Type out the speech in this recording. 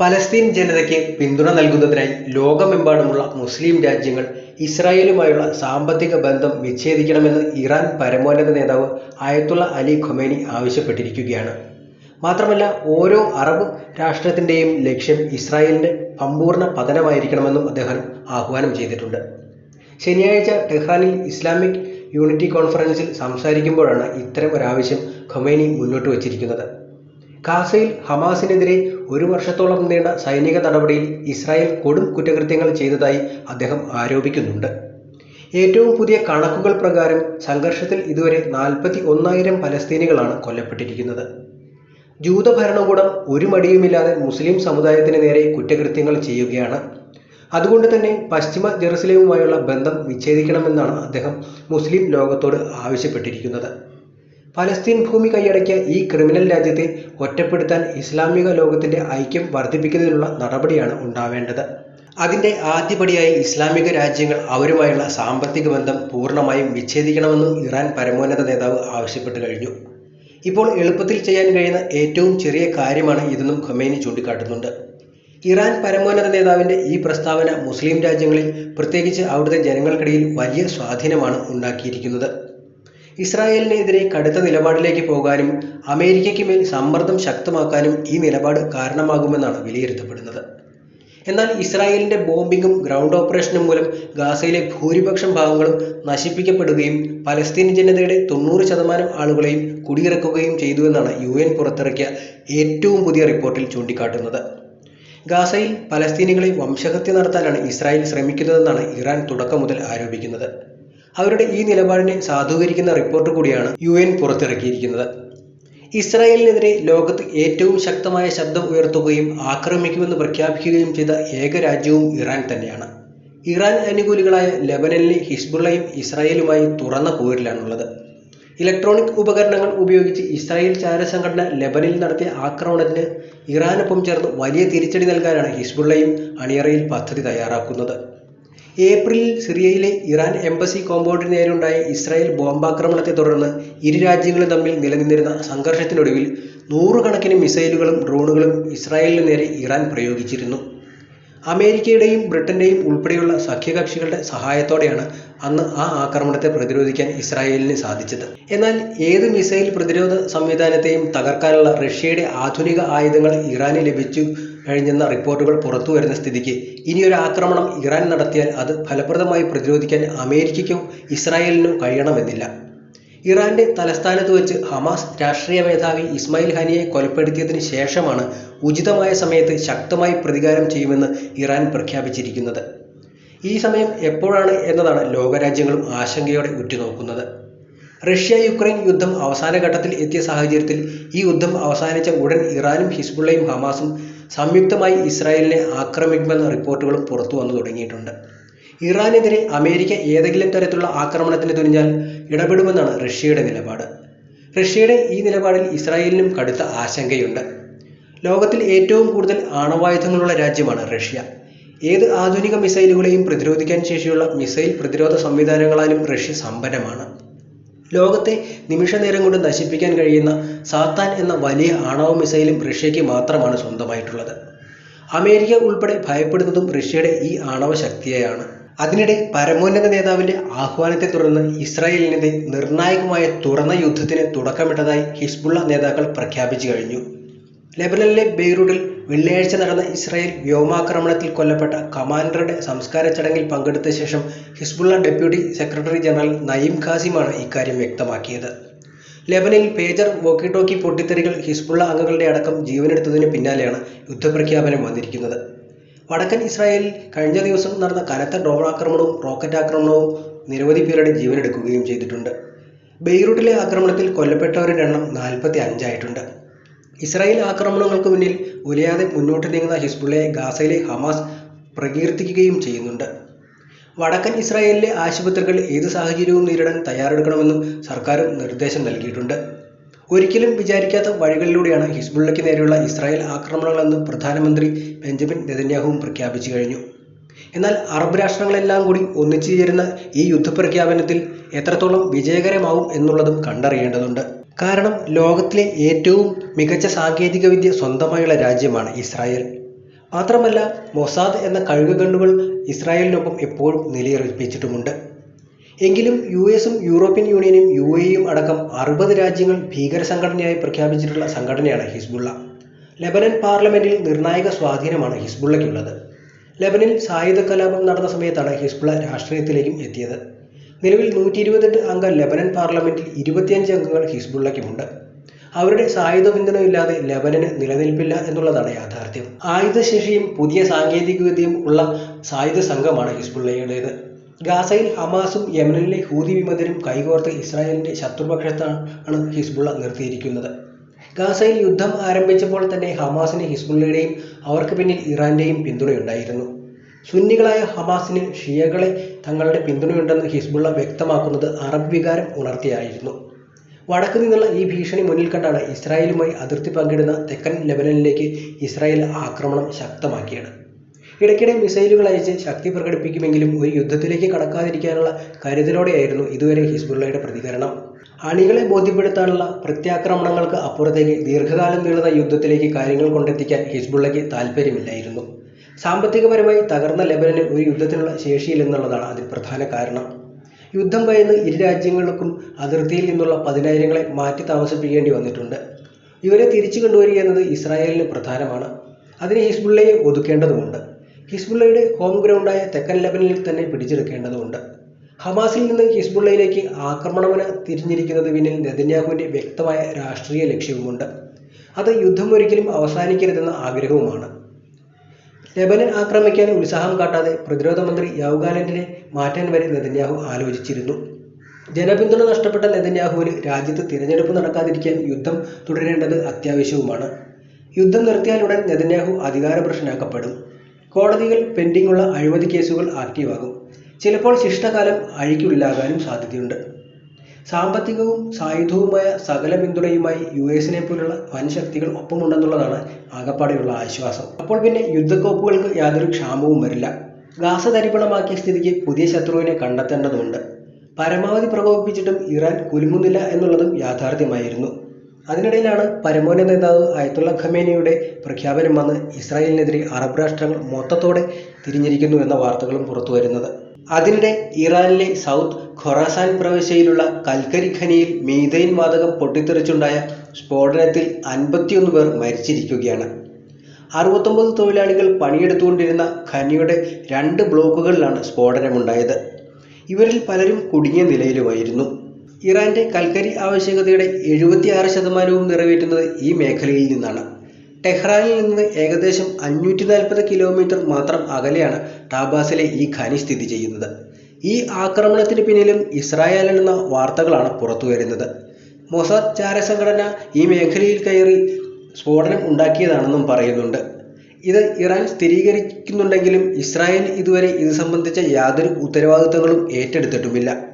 Palestine ജനതയ്ക്ക് പിന്തുണ നൽകുന്നതിനായി ലോകമെമ്പാടുമുള്ള മുസ്ലിം രാജ്യങ്ങൾ ഇസ്രായേലുമായുള്ള സാമ്പത്തിക ബന്ധം വിച്ഛേദിക്കണമെന്ന് ഇറാൻ പരമോന്നത നേതാവ് ആയത്തുള്ള അലി ഖൊമേനി ആവശ്യപ്പെട്ടിരിക്കുകയാണ്. മാത്രമല്ല ഓരോ അറബ് രാഷ്ട്രത്തിന്റെയും ലക്ഷ്യം ഇസ്രായേലിന്റെ സമ്പൂർണ പതനമായിരിക്കണമെന്നും അദ്ദേഹം ആഹ്വാനം ചെയ്തിട്ടുണ്ട്. ശനിയാഴ്ച ടെഹ്റാനിൽ ഇസ്ലാമിക് യൂണിറ്റി കോൺഫറൻസിൽ സംസാരിക്കുമ്പോഴാണ് ഇത്തരം ഒരാവശ്യം ഖൊമേനി മുന്നോട്ട് വച്ചിരിക്കുന്നത്. ഗാസയിൽ ഹമാസിനെതിരെ ഒരു വർഷത്തോളം നീണ്ട സൈനിക നടപടിയിൽ ഇസ്രായേൽ കൊടും കുറ്റകൃത്യങ്ങൾ ചെയ്തതായി അദ്ദേഹം ആരോപിക്കുന്നുണ്ട്. ഏറ്റവും പുതിയ കണക്കുകൾ പ്രകാരം സംഘർഷത്തിൽ ഇതുവരെ നാൽപ്പത്തി ഒന്നായിരം പലസ്തീനികളാണ് കൊല്ലപ്പെട്ടിരിക്കുന്നത്. ജൂത ഭരണകൂടം ഒരു മടിയുമില്ലാതെ മുസ്ലിം സമുദായത്തിന് നേരെ കുറ്റകൃത്യങ്ങൾ ചെയ്യുകയാണ്. അതുകൊണ്ട് തന്നെ പശ്ചിമ ജെറുസലേമുമായുള്ള ബന്ധം വിച്ഛേദിക്കണമെന്നാണ് അദ്ദേഹം മുസ്ലിം ലോകത്തോട് ആവശ്യപ്പെട്ടിരിക്കുന്നത്. പലസ്തീൻ ഭൂമി കൈയടക്കിയ ഈ ക്രിമിനൽ രാജ്യത്തെ ഒറ്റപ്പെടുത്താൻ ഇസ്ലാമിക ലോകത്തിന്റെ ഐക്യം വർദ്ധിപ്പിക്കുന്നതിനുള്ള നടപടിയാണ് ഉണ്ടാവേണ്ടത്. അതിന്റെ ആദ്യപടിയായി ഇസ്ലാമിക രാജ്യങ്ങൾ അവരുമായുള്ള സാമ്പത്തിക ബന്ധം പൂർണമായും വിച്ഛേദിക്കണമെന്നും ഇറാൻ പരമോന്നത നേതാവ് ആവശ്യപ്പെട്ടു കഴിഞ്ഞു. ഇപ്പോൾ എളുപ്പത്തിൽ ചെയ്യാൻ കഴിയുന്ന ഏറ്റവും ചെറിയ കാര്യമാണ് ഇതെന്നും ഖമേനി ചൂണ്ടിക്കാട്ടുന്നുണ്ട്. ഇറാൻ പരമോന്നത നേതാവിന്റെ ഈ പ്രസ്താവന മുസ്ലിം രാജ്യങ്ങളിൽ പ്രത്യേകിച്ച് അവിടുത്തെ ജനങ്ങൾക്കിടയിൽ വലിയ സ്വാധീനമാണ് ഉണ്ടാക്കിയിരിക്കുന്നത്. ഇസ്രായേലിനെതിരെ കടുത്ത നിലപാടിലേക്ക് പോകാനും അമേരിക്കയ്ക്ക് മേൽ സമ്മർദ്ദം ശക്തമാക്കാനും ഈ നിലപാട് കാരണമാകുമെന്നാണ് വിലയിരുത്തപ്പെടുന്നത്. എന്നാൽ ഇസ്രായേലിന്റെ ബോംബിങ്ങും ഗ്രൗണ്ട് ഓപ്പറേഷനും മൂലം ഗാസയിലെ ഭൂരിപക്ഷം ഭാഗങ്ങളും നശിപ്പിക്കപ്പെടുകയും പലസ്തീൻ ജനതയുടെ തൊണ്ണൂറ് ശതമാനം ആളുകളെയും കുടിയിറക്കുകയും ചെയ്തുവെന്നാണ് യു എൻ പുറത്തിറക്കിയ ഏറ്റവും പുതിയ റിപ്പോർട്ടിൽ ചൂണ്ടിക്കാട്ടുന്നത്. ഗാസയിൽ പലസ്തീനികളെ വംശഹത്യ നടത്താനാണ് ഇസ്രായേൽ ശ്രമിക്കുന്നതെന്നാണ് ഇറാൻ തുടക്കം മുതൽ ആരോപിക്കുന്നത്. അവരുടെ ഈ നിലപാടിനെ സാധൂകരിക്കുന്ന റിപ്പോർട്ട് കൂടിയാണ് യു എൻ പുറത്തിറക്കിയിരിക്കുന്നത്. ഇസ്രായേലിനെതിരെ ലോകത്ത് ഏറ്റവും ശക്തമായ ശബ്ദം ഉയർത്തുകയും ആക്രമിക്കുമെന്ന് പ്രഖ്യാപിക്കുകയും ചെയ്ത ഏക രാജ്യവും ഇറാൻ തന്നെയാണ്. ഇറാൻ അനുകൂലികളായ ലെബനനിലെ ഹിസ്ബുള്ളയും ഇസ്രായേലുമായി തുറന്ന പോരിലാണുള്ളത്. ഇലക്ട്രോണിക് ഉപകരണങ്ങൾ ഉപയോഗിച്ച് ഇസ്രായേൽ ചാരസംഘടന ലെബനിൽ നടത്തിയ ആക്രമണത്തിന് ഇറാനൊപ്പം ചേർന്ന് വലിയ തിരിച്ചടി നൽകാനാണ് ഹിസ്ബുള്ളയും അണിയറയിൽ പദ്ധതി തയ്യാറാക്കുന്നത്. ഏപ്രിലിൽ സിറിയയിലെ ഇറാൻ എംബസി കോമ്പൗണ്ടിന് നേരെയുണ്ടായ ഇസ്രായേൽ ബോംബാക്രമണത്തെ തുടർന്ന് ഇരു രാജ്യങ്ങളും തമ്മിൽ നിലനിന്നിരുന്ന സംഘർഷത്തിനൊടുവിൽ നൂറുകണക്കിന് മിസൈലുകളും ഡ്രോണുകളും ഇസ്രായേലിന് നേരെ ഇറാൻ പ്രയോഗിച്ചിരുന്നു. അമേരിക്കയുടെയും ബ്രിട്ടന്റെയും ഉൾപ്പെടെയുള്ള സഖ്യകക്ഷികളുടെ സഹായത്തോടെയാണ് അന്ന് ആ ആക്രമണത്തെ പ്രതിരോധിക്കാൻ ഇസ്രായേലിന് സാധിച്ചത്. എന്നാൽ ഏത് മിസൈൽ പ്രതിരോധ സംവിധാനത്തെയും തകർക്കാനുള്ള റഷ്യയുടെ ആധുനിക ആയുധങ്ങൾ ഇറാന് ലഭിച്ചു കഴിഞ്ഞെന്ന റിപ്പോർട്ടുകൾ പുറത്തു വരുന്ന സ്ഥിതിക്ക് ഇനിയൊരു ആക്രമണം ഇറാൻ നടത്തിയാൽ അത് ഫലപ്രദമായി പ്രതിരോധിക്കാൻ അമേരിക്കയ്ക്കോ ഇസ്രായേലിനും കഴിയണമെന്നില്ല. ഇറാന്റെ തലസ്ഥാനത്ത് വെച്ച് ഹമാസ് രാഷ്ട്രീയ മേധാവി ഇസ്മായിൽ ഹനിയെ കൊലപ്പെടുത്തിയതിന് ശേഷമാണ് ഉചിതമായ സമയത്ത് ശക്തമായി പ്രതികാരം ചെയ്യുമെന്ന് ഇറാൻ പ്രഖ്യാപിച്ചിരിക്കുന്നത്. ഈ സമയം എപ്പോഴാണ് എന്നതാണ് ലോകരാജ്യങ്ങളും ആശങ്കയോടെ ഉറ്റുനോക്കുന്നത്. റഷ്യ യുക്രൈൻ യുദ്ധം അവസാന ഘട്ടത്തിൽ എത്തിയ സാഹചര്യത്തിൽ ഈ യുദ്ധം അവസാനിച്ച ഉടൻ ഇറാനും ഹിസ്ബുള്ളയും ഹമാസും സംയുക്തമായി ഇസ്രായേലിനെ ആക്രമിക്കുമെന്ന റിപ്പോർട്ടുകളും പുറത്തു വന്നു തുടങ്ങിയിട്ടുണ്ട്. ഇറാനെതിരെ അമേരിക്ക ഏതെങ്കിലും തരത്തിലുള്ള ആക്രമണത്തിന് തുനിഞ്ഞാൽ ഇടപെടുമെന്നാണ് റഷ്യയുടെ നിലപാട്. റഷ്യയുടെ ഈ നിലപാടിൽ ഇസ്രായേലിനും കടുത്ത ആശങ്കയുണ്ട്. ലോകത്തിൽ ഏറ്റവും കൂടുതൽ ആണവായുധങ്ങളുള്ള രാജ്യമാണ് റഷ്യ. ഏത് ആധുനിക മിസൈലുകളെയും പ്രതിരോധിക്കാൻ ശേഷിയുള്ള മിസൈൽ പ്രതിരോധ സംവിധാനങ്ങളാലും റഷ്യ സമ്പന്നമാണ്. ലോകത്തെ നിമിഷനേരം കൊണ്ട് നശിപ്പിക്കാൻ കഴിയുന്ന സാത്താൻ എന്ന വലിയ ആണവ മിസൈലും റഷ്യയ്ക്ക് മാത്രമാണ് സ്വന്തമായിട്ടുള്ളത്. അമേരിക്ക ഉൾപ്പെടെ ഭയപ്പെടുന്നതും റഷ്യയുടെ ഈ ആണവ ശക്തിയെയാണ്. അതിനിടെ പരമോന്നത നേതാവിന്റെ ആഹ്വാനത്തെ തുടർന്ന് ഇസ്രായേലിനെതിരെ നിർണായകമായ തുറന്ന യുദ്ധത്തിന് തുടക്കമിട്ടതായി ഹിസ്ബുള്ള നേതാക്കൾ പ്രഖ്യാപിച്ചു കഴിഞ്ഞു. ലെബനനിലെ ബെയ്റൂട്ടിൽ വെള്ളിയാഴ്ച നടന്ന ഇസ്രായേൽ വ്യോമാക്രമണത്തിൽ കൊല്ലപ്പെട്ട കമാൻഡറുടെ സംസ്കാര ചടങ്ങിൽ പങ്കെടുത്ത ശേഷം Hezbollah deputy secretary general Naim ഖാസിമാണ് ഇക്കാര്യം വ്യക്തമാക്കിയത്. ലെബനിൽ പേജർ വോക്കിടോക്കി പൊട്ടിത്തെറികൾ ഹിസ്ബുള്ള അംഗങ്ങളുടെ അടക്കം ജീവനെടുത്തതിന് പിന്നാലെയാണ് യുദ്ധപ്രഖ്യാപനം വന്നിരിക്കുന്നത്. വടക്കൻ ഇസ്രായേലിൽ കഴിഞ്ഞ ദിവസം നടന്ന കനത്ത ഡ്രോൺ ആക്രമണവും റോക്കറ്റ് ആക്രമണവും നിരവധി പേരുടെ ജീവനെടുക്കുകയും ചെയ്തിട്ടുണ്ട്. ബെയ്റൂട്ടിലെ ആക്രമണത്തിൽ കൊല്ലപ്പെട്ടവരുടെ എണ്ണം നാൽപ്പത്തി അഞ്ചായിട്ടുണ്ട് ഇസ്രായേൽ ആക്രമണങ്ങൾക്ക് മുന്നിൽ ഉലയാതെ മുന്നോട്ട് നീങ്ങുന്ന ഹിസ്ബുള്ളയെ ഗാസയിലെ ഹമാസ് പ്രകീർത്തിക്കുകയും ചെയ്യുന്നുണ്ട്. വടക്കൻ ഇസ്രായേലിലെ ആശുപത്രികൾ ഏത് സാഹചര്യവും നേരിടാൻ തയ്യാറെടുക്കണമെന്നും സർക്കാരും നിർദ്ദേശം നൽകിയിട്ടുണ്ട്. ഒരിക്കലും വിചാരിക്കാത്ത വഴികളിലൂടെയാണ് ഹിസ്ബുള്ളയ്ക്ക് നേരെയുള്ള ഇസ്രായേൽ ആക്രമണങ്ങളെന്ന് പ്രധാനമന്ത്രി ബെഞ്ചമിൻ നെതന്യാഹുവും പ്രഖ്യാപിച്ചു കഴിഞ്ഞു. എന്നാൽ അറബ് രാഷ്ട്രങ്ങളെല്ലാം കൂടി ഒന്നിച്ചു ചേരുന്ന ഈ യുദ്ധപ്രഖ്യാപനത്തിൽ എത്രത്തോളം വിജയകരമാവും എന്നുള്ളതും കണ്ടറിയേണ്ടതുണ്ട്. കാരണം ലോകത്തിലെ ഏറ്റവും മികച്ച സാങ്കേതിക വിദ്യ സ്വന്തമായുള്ള രാജ്യമാണ് ഇസ്രായേൽ. മാത്രമല്ല മൊസാദ് എന്ന കഴുകുകണ്ണുകൾ ഇസ്രായേലിനൊപ്പം എപ്പോഴും നിലയുറപ്പിച്ചിട്ടുമുണ്ട്. എങ്കിലും യു എസും യൂറോപ്യൻ യൂണിയനും യു എയും അടക്കം അറുപത് രാജ്യങ്ങൾ ഭീകര സംഘടനയായി പ്രഖ്യാപിച്ചിട്ടുള്ള സംഘടനയാണ് ഹിസ്ബുള്ള. ലെബനൻ പാർലമെന്റിൽ നിർണായക സ്വാധീനമാണ് ഹിസ്ബുള്ളയ്ക്കുള്ളത്. ലെബനിൽ സായുധ കലാപം നടന്ന സമയത്താണ് ഹിസ്ബുള്ള രാഷ്ട്രീയത്തിലേക്കും എത്തിയത്. നിലവിൽ നൂറ്റി ഇരുപത്തെട്ട് അംഗ ലെബനൻ പാർലമെന്റിൽ ഇരുപത്തിയഞ്ച് അംഗങ്ങൾ ഹിസ്ബുള്ളയ്ക്കുമുണ്ട്. അവരുടെ സായുധ പിന്തുണ ഇല്ലാതെ ലെബനന് നിലനിൽപ്പില്ല എന്നുള്ളതാണ് യാഥാർത്ഥ്യം. ആയുധശേഷിയും പുതിയ സാങ്കേതികവിദ്യയും ഉള്ള സായുധ സംഘമാണ് ഹിസ്ബുള്ളയുടേത്. ഗാസയിൽ ഹമാസും യമനിലെ ഹൂതി വിമതരും കൈകോർത്ത് ഇസ്രായേലിന്റെ ശത്രുപക്ഷത്താണ് ഹിസ്ബുള്ള നിർത്തിയിരിക്കുന്നത്. ഗാസയിൽ യുദ്ധം ആരംഭിച്ചപ്പോൾ തന്നെ ഹമാസിന് ഹിസ്ബുള്ളയുടെയും അവർക്ക് പിന്നിൽ ഇറാന്റെയും പിന്തുണയുണ്ടായിരുന്നു. സുന്നികളായ ഹമാസിന് ഷിയകളെ തങ്ങളുടെ പിന്തുണയുണ്ടെന്ന് ഹിസ്ബുള്ള വ്യക്തമാക്കുന്നത് അറബ് വികാരം ഉണർത്തിയായിരുന്നു. വടക്ക് നിന്നുള്ള ഈ ഭീഷണി മുന്നിൽ കണ്ടാണ് ഇസ്രായേലുമായി അതിർത്തി പങ്കിടുന്ന തെക്കൻ ലെബനനിലേക്ക് ഇസ്രായേൽ ആക്രമണം ശക്തമാക്കിയത്. ഇടയ്ക്കിടെ മിസൈലുകൾ അയച്ച് ശക്തി പ്രകടിപ്പിക്കുമെങ്കിലും ഒരു യുദ്ധത്തിലേക്ക് കടക്കാതിരിക്കാനുള്ള കരുതലോടെയായിരുന്നു ഇതുവരെ ഹിസ്ബുള്ളയുടെ പ്രതികരണം. അണികളെ ബോധ്യപ്പെടുത്താനുള്ള പ്രത്യാക്രമണങ്ങൾക്ക് അപ്പുറത്തേക്ക് ദീർഘകാലം നീളുന്ന യുദ്ധത്തിലേക്ക് കാര്യങ്ങൾ കൊണ്ടെത്തിക്കാൻ ഹിസ്ബുള്ളയ്ക്ക് താല്പര്യമില്ലായിരുന്നു സാമ്പത്തികപരമായി തകർന്ന ലെബനന് ഒരു യുദ്ധത്തിനുള്ള ശേഷിയില്ലെന്നുള്ളതാണ് അതിൽ പ്രധാന കാരണം. യുദ്ധം ഭയന്ന് ഇരു രാജ്യങ്ങൾക്കും അതിർത്തിയിൽ നിന്നുള്ള പതിനായിരങ്ങളെ മാറ്റി താമസിപ്പിക്കേണ്ടി വന്നിട്ടുണ്ട്. ഇവരെ തിരിച്ചു കൊണ്ടുവരിക എന്നത് ഇസ്രായേലിന് പ്രധാനമാണ്. അതിന് ഹിസ്ബുള്ളയെ ഒതുക്കേണ്ടതുണ്ട് ഹിസ്ബുള്ളയുടെ ഹോം ഗ്രൗണ്ടായ തെക്കൻ ലെബനിൽ തന്നെ പിടിച്ചെടുക്കേണ്ടതുണ്ട് ഹമാസിൽ നിന്ന് ഹിസ്ബുള്ളയിലേക്ക് ആക്രമണമന തിരിഞ്ഞിരിക്കുന്നത് പിന്നിൽ നെതന്യാഹുവിന്റെ വ്യക്തമായ രാഷ്ട്രീയ ലക്ഷ്യവുമുണ്ട്. അത് യുദ്ധം ഒരിക്കലും അവസാനിക്കരുതെന്ന ആഗ്രഹവുമാണ്. ലെബനൻ ആക്രമിക്കാൻ ഉത്സാഹം കാട്ടാതെ പ്രതിരോധ മന്ത്രി യൗഗാലൻഡിനെ മാറ്റാൻ വരെ നെതന്യാഹു ആലോചിച്ചിരുന്നു. ജനപിന്തുണ നഷ്ടപ്പെട്ട നെതന്യാഹുവിന് രാജ്യത്ത് തിരഞ്ഞെടുപ്പ് നടക്കാതിരിക്കാൻ യുദ്ധം തുടരേണ്ടത് അത്യാവശ്യവുമാണ്. യുദ്ധം നിർത്തിയാലുടൻ നെതന്യാഹു അധികാരഭ്രഷ്ടനാക്കപ്പെടും കോടതികൾ പെൻഡിങ്ങുള്ള അഴിമതി കേസുകൾ ആക്റ്റീവാകും. ചിലപ്പോൾ ശിഷ്ടകാലം അഴിക്കുള്ളിലാകാനും സാധ്യതയുണ്ട്. സാമ്പത്തികവും സായുധവുമായ സകല പിന്തുണയുമായി യു എസിനെ പോലുള്ള വൻ ശക്തികൾ ഒപ്പമുണ്ടെന്നുള്ളതാണ് ആകപ്പാടെയുള്ള ആശ്വാസം. അപ്പോൾ പിന്നെ യുദ്ധക്കോപ്പുകൾക്ക് യാതൊരു ക്ഷാമവും വരില്ല. ഗാസ തരിപ്പണമാക്കിയ സ്ഥിതിക്ക് പുതിയ ശത്രുവിനെ കണ്ടെത്തേണ്ടതുണ്ട്. പരമാവധി പ്രകോപിപ്പിച്ചിട്ടും ഇറാൻ കുലുങ്ങുന്നില്ല എന്നുള്ളതും യാഥാർത്ഥ്യമായിരുന്നു. അതിനിടയിലാണ് പരമോന്നത നേതാവ് അയത്തുള്ള ഖമേനിയുടെ പ്രഖ്യാപനം വന്ന് ഇസ്രായേലിനെതിരെ അറബ് രാഷ്ട്രങ്ങൾ മൊത്തത്തോടെ തിരിഞ്ഞിരിക്കുന്നു എന്ന വാർത്തകളും പുറത്തു വരുന്നത് അതിനിടെ ഇറാനിലെ സൗത്ത് ഖൊറാസാൻ പ്രവിശ്യയിലുള്ള കൽക്കരി ഖനിയിൽ മീഥൈൻ വാതകം പൊട്ടിത്തെറിച്ചുണ്ടായ സ്ഫോടനത്തിൽ അൻപത്തിയൊന്ന് പേർ മരിച്ചിരിക്കുകയാണ്. അറുപത്തൊമ്പത് തൊഴിലാളികൾ പണിയെടുത്തുകൊണ്ടിരുന്ന ഖനിയുടെ രണ്ട് ബ്ലോക്കുകളിലാണ് സ്ഫോടനമുണ്ടായത്. ഇവരിൽ പലരും കുടുങ്ങിയ നിലയിലുമായിരുന്നു. ഇറാന്റെ കൽക്കരി ആവശ്യകതയുടെ എഴുപത്തിയാറ് ശതമാനവും നിറവേറ്റുന്നത് ഈ മേഖലയിൽ നിന്നാണ്. ടെഹ്റാനിൽ നിന്ന് ഏകദേശം അഞ്ഞൂറ്റി നാൽപ്പത് കിലോമീറ്റർ മാത്രം അകലെയാണ് ടാബാസിലെ ഈ ഖനി സ്ഥിതി ചെയ്യുന്നത്. ഈ ആക്രമണത്തിന് പിന്നിലും ഇസ്രായേലെന്ന വാർത്തകളാണ് പുറത്തു വരുന്നത്. മൊസാദ് ചാരസംഘടന ഈ മേഖലയിൽ കയറി സ്ഫോടനം ഉണ്ടാക്കിയതാണെന്നും പറയുന്നുണ്ട്. ഇത് ഇറാൻ സ്ഥിരീകരിക്കുന്നുണ്ടെങ്കിലും ഇസ്രായേൽ ഇതുവരെ ഇത് സംബന്ധിച്ച യാതൊരു ഉത്തരവാദിത്തങ്ങളും ഏറ്റെടുത്തിട്ടുമില്ല.